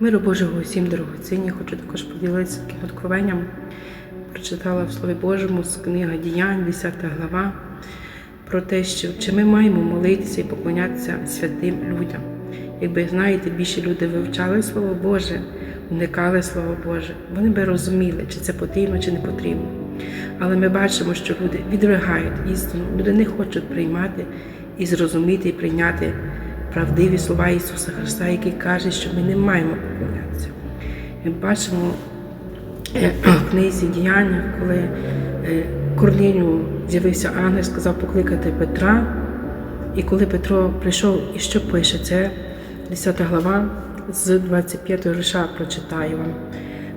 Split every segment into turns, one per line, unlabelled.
Миру Божого усім дорогоцінні. Хочу також поділитися таким откровенням. Прочитала в Слові Божому з книги Діянь, 10 глава, про те, що чи ми маємо молитися і поклонятися святим людям. Якби знаєте, більше люди вивчали Слово Боже, уникали Слово Боже, вони би розуміли, чи це потрібно, чи не потрібно. Але ми бачимо, що люди відригають істину, люди не хочуть приймати і зрозуміти і прийняти правдиві слова Ісуса Христа, який каже, що ми не маємо поклонятися. Ми бачимо е, в книзі діяння, коли е, Корнілію з'явився ангел, сказав покликати Петра. І коли Петро прийшов, і що пише, це 10 глава з 25 вірша прочитаю вам.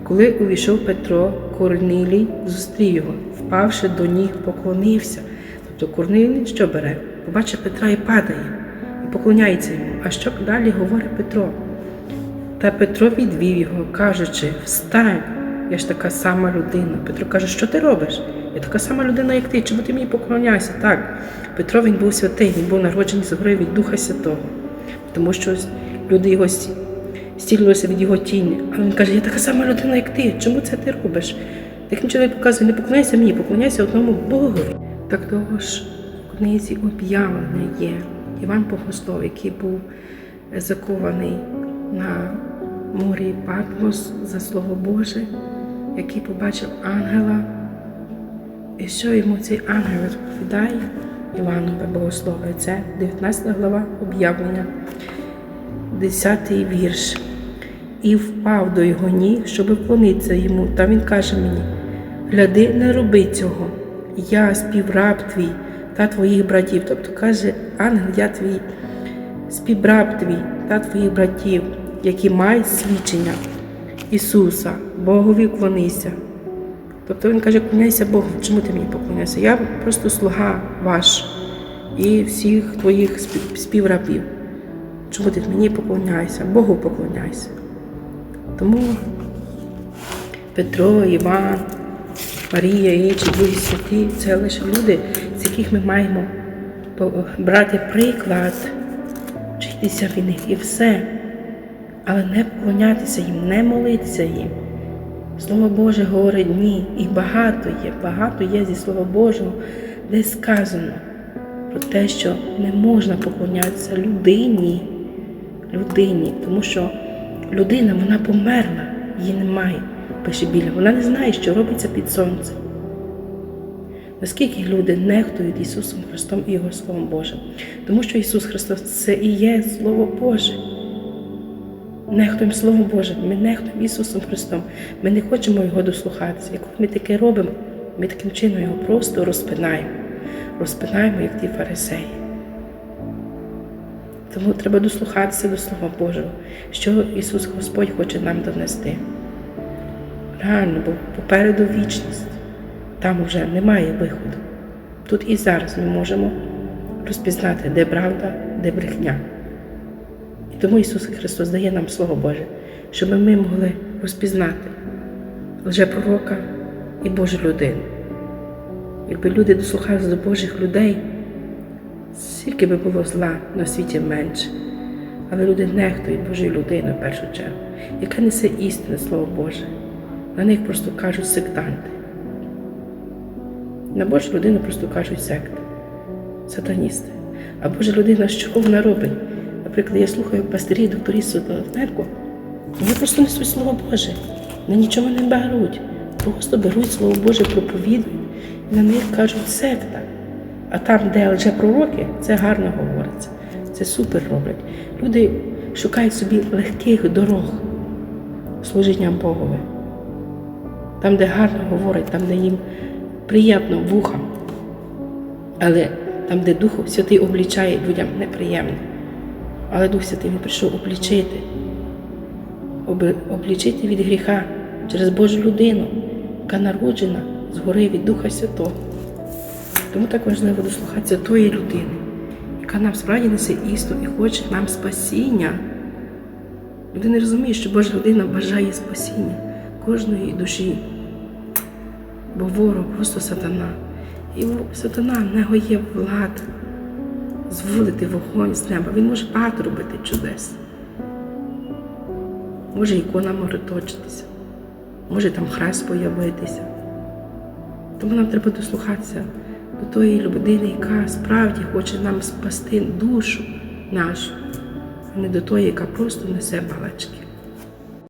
Коли увійшов Петро, Корнилій зустрів його, впавши до ніг, поклонився. Тобто Корнилій що бере? Побачив Петра і падає, поклоняється йому. А що далі говорить Петро? Та Петро відвів його, кажучи: Встань, я ж така сама людина. Петро каже, що ти робиш? Я така сама людина, як ти, чому ти мені поклоняєшся? Так, Петро він був святий, він був народжений згори від Духа Святого, тому що люди його стілилися від його тіні. Але він каже, я така сама людина, як ти. Чому це ти робиш? Таким чоловік показує, не поклоняйся мені, поклоняйся одному Богові. Так того ж в книзі об'явлення є Іван Богослов, який був закований на морі Патмос за Слово Боже, який побачив ангела. І що йому цей ангел розповідає Іванове Богослове? Це 19 глава об'явлення, 10 вірш. І впав до його ніг, щоб вклонитися йому. Та він каже мені: гляди, не роби цього, я співраб твій та твоїх братів. Тобто каже ангел, я твій співраб твій та твоїх братів, які мають свідчення Ісуса, Богові вклонися. Тобто він каже, клоняйся Богу, чому ти мені поклоняєшся? Я просто слуга ваш і всіх твоїх співрабів. Чому ти мені поклоняєшся? Богу поклоняйся. Тому Петро, Іван, Марія і інші святі це лише люди, яких ми маємо брати приклад, вчитися від них і все, але не поклонятися їм, не молитися їм. Слово Боже говорить ні, і багато є, багато є зі Слова Божого, де сказано про те, що не можна поклонятися людині, людині, тому що людина вона померла, її немає, пише біля. Вона не знає, що робиться під сонцем. Наскільки люди нехтують Ісусом Христом і Його Словом Божим, тому що Ісус Христос це і є Слово Боже. Нехтуємо Словом Божим, ми нехтуємо Ісусом Христом. Ми не хочемо Його дослухатися. Коли ми таке робимо, ми таким чином його просто розпинаємо, розпинаємо, як ті фарисеї. Тому треба дослухатися до Слова Божого, що Ісус Господь хоче нам донести. Реально, бо попереду вічність, там вже немає виходу. Тут і зараз ми можемо розпізнати, де правда, де брехня. І тому Ісус Христос дає нам Слово Боже, щоб ми могли розпізнати лжепророка і Божу людину. Якби люди дослухалися до Божих людей, скільки би було зла на світі менше. Але люди нехтують Божою людиною в першу чергу, яка несе істинне Слово Боже. На них просто кажуть сектанти. На Божу людину просто кажуть секти, сатаністи. А Божа людина, що вона робить? Наприклад, я слухаю пастирів, докторів церкву, вони просто несуть Слово Боже, вони нічого не беруть, просто беруть Слово Боже, проповідують, і на них кажуть секта. А там, де лже пророки, це гарно говориться, це супер роблять. Люди шукають собі легких дорог служіння Богове. Там, де гарно говорять, там, де їм приємно вухам, але там, де Дух Святий облічає людям неприємно. Але Дух Святий Він прийшов облічити, облічити від гріха через Божу людину, яка народжена згори від Духа Святого. Тому так важливо дослухатися тої людини, яка нам справді несе істину і хоче нам спасіння. Людина розуміє, що Божа людина бажає спасіння кожної душі, бо ворог просто сатана. І сатана в нього є влада зволити вогонь з неба. Він може багато робити чудес. Може ікона може точитися, може там хрест появитися. Тому нам треба дослухатися до тої людини, яка справді хоче нам спасти душу нашу, а не до тої, яка просто несе балачки.